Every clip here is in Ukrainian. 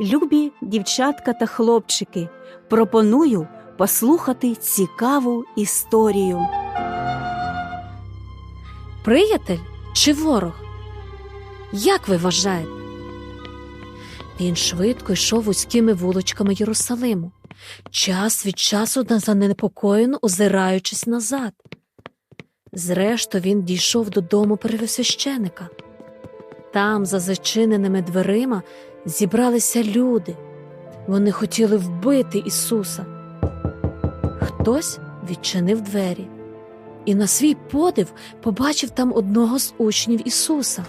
Любі дівчатка та хлопчики, пропоную послухати цікаву історію. Приятель чи ворог? Як ви вважаєте? Він швидко йшов вузькими вуличками Єрусалиму, час від часу занепокоєно озираючись назад. Зрештою, він дійшов додому первосвященика. Там, за зачиненими дверима, зібралися люди. Вони хотіли вбити Ісуса. Хтось відчинив двері і на свій подив побачив там одного з учнів Ісуса.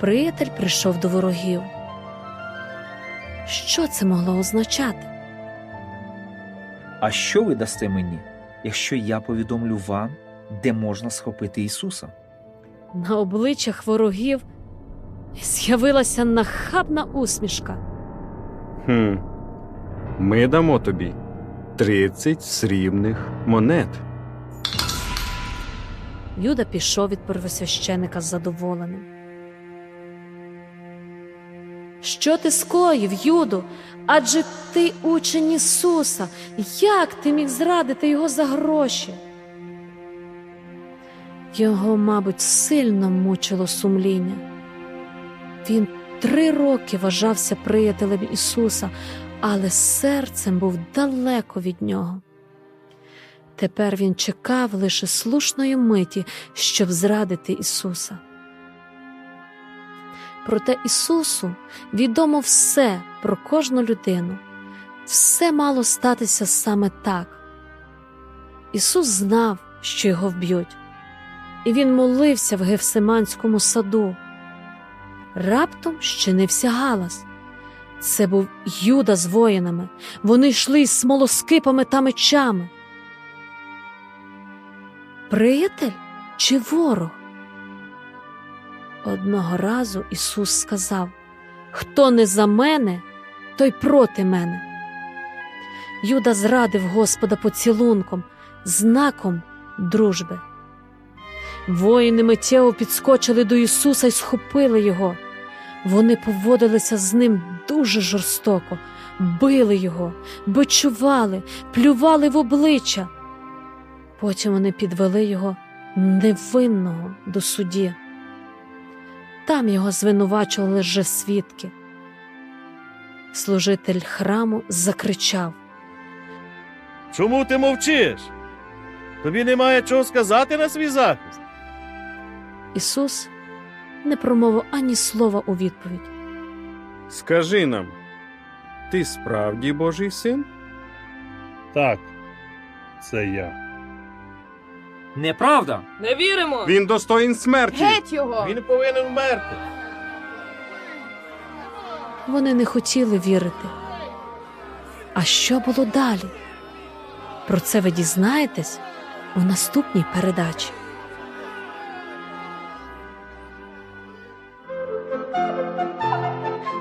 Приятель прийшов до ворогів. Що це могло означати? А що ви дасте мені, якщо я повідомлю вам, де можна схопити Ісуса? На обличчях ворогів з'явилася нахабна усмішка. Хм. Ми дамо тобі 30 срібних монет. Юда пішов від первосвященика задоволеним. Що ти скоїв, Юду? Адже ти учень Ісуса. Як ти міг зрадити його за гроші? Його, мабуть, сильно мучило сумління. Він три роки вважався приятелем Ісуса, але серцем був далеко від нього. Тепер він чекав лише слушної миті, щоб зрадити Ісуса. Проте Ісусу відомо все про кожну людину, все мало статися саме так. Ісус знав, що його вб'ють, і він молився в Гевсиманському саду. Раптом щинився галас. Це був Юда з воїнами. Вони йшли із смолоскипами та мечами. Приятель чи ворог? Одного разу Ісус сказав: Хто не за мене, той проти мене. Юда зрадив Господа поцілунком, знаком дружби. Воїни миттєво підскочили до Ісуса і схопили його. Вони поводилися з ним дуже жорстоко, били його, бичували, плювали в обличчя. Потім вони підвели його невинного до судді. Там його звинувачували вже свідки. Служитель храму закричав. Чому ти мовчиш? Тобі немає чого сказати на свій захист. Ісус не промовив ані слова у відповідь. Скажи нам, ти справді Божий син? Так, це я. Неправда! Не віримо! Він достоїн смерті. Геть його! Він повинен вмерти. Вони не хотіли вірити. А що було далі? Про це ви дізнаєтесь у наступній передачі.